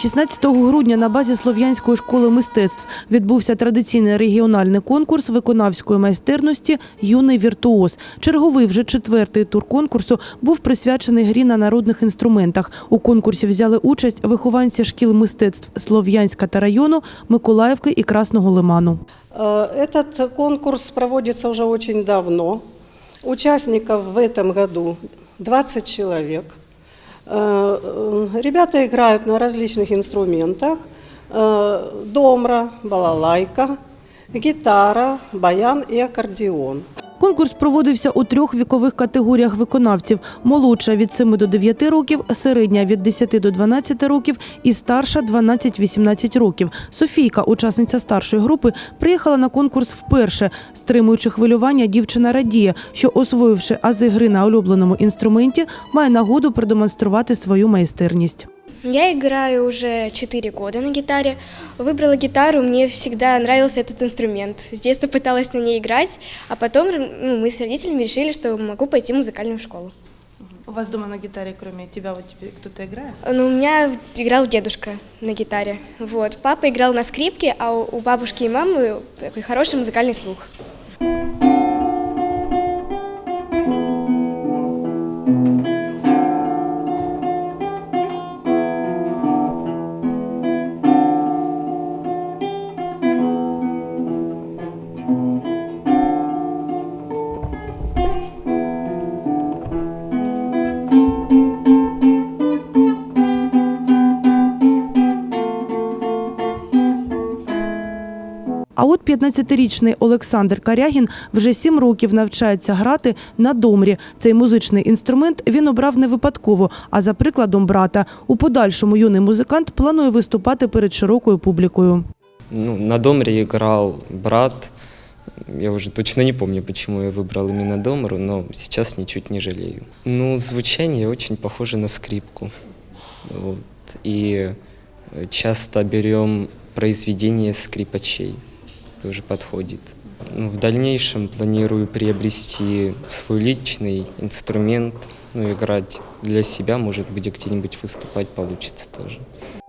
16 грудня на базі Слов'янської школи мистецтв відбувся традиційний регіональний конкурс виконавської майстерності Юний віртуоз. Черговий вже четвертий тур конкурсу був присвячений грі на народних інструментах. У конкурсі взяли участь вихованці шкіл мистецтв Слов'янська та району, Миколаївки і Красного Лиману. Э, Этот конкурс проводится уже очень давно. Участников в этом году 20 человек. Э, э, Ребята играют на различных инструментах. Э, Домра, балалайка, гитара, баян и аккордеон. Конкурс проводився у трьох вікових категоріях виконавців: молодша від 7 до 9 років, середня від 10 до 12 років і старша 12-18 років. Софійка, учасниця старшої групи, приїхала на конкурс вперше. Стримуючи хвилювання, дівчина радіє, що освоївши ази гри на улюбленому інструменті, має нагоду продемонструвати свою майстерність. Я играю уже 4 года на гитаре. Выбрала гитару, мне всегда нравился этот инструмент. С детства пыталась на ней играть, а потом ну, мы с родителями решили, что могу пойти в музыкальную школу. У вас дома на гітарі, крім тебе, хтось грає? Ну, у меня играл дедушка на гитаре. Вот. Папа играл на скрипке, а у у бабушки и мамы такой хороший музыкальный слух. А от 15-річний Олександр Карягін вже сім років навчається грати на домрі. Цей музичний інструмент він обрав не випадково, а за прикладом брата. У подальшому юний музикант планує виступати перед широкою публікою. Ну, на домре играл брат. Я уже точно не помню, почему я выбрал именно домру, но сейчас ничуть не жалею. Ну, звучание очень похоже на скрипку. Вот. И часто берем произведения скрипачей. Тоже подходит. Ну, в дальнейшем планирую приобрести свой личный инструмент, ну, играть для себя, может быть, и где-нибудь выступать получится тоже.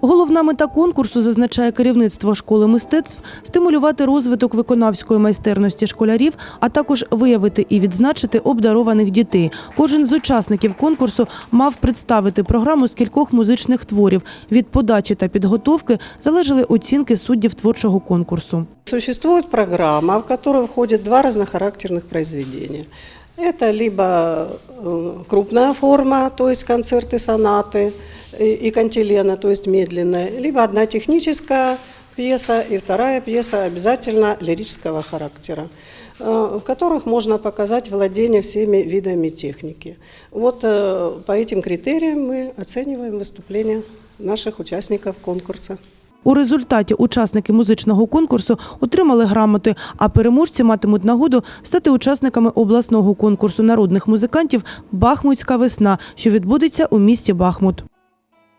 Головна мета конкурсу, зазначає керівництво школи мистецтв, стимулювати розвиток виконавської майстерності школярів, а також виявити і відзначити обдарованих дітей. Кожен з учасників конкурсу мав представити програму з кількох музичних творів. Від подачі та підготовки залежали оцінки суддів творчого конкурсу. Существует программа, в которую входят два разнохарактерных произведения. Это либо э, крупная форма, то есть концерты, сонаты и и кантилена, то есть медленная, либо одна техническая пьеса и вторая пьеса обязательно лирического характера, э, в которых можно показать владение всеми видами техники. Вот э, по этим критериям мы оцениваем выступления наших участников конкурса. У результаті учасники музичного конкурсу отримали грамоти, а переможці матимуть нагоду стати учасниками обласного конкурсу народних музикантів Бахмутська весна, що відбудеться у місті Бахмут.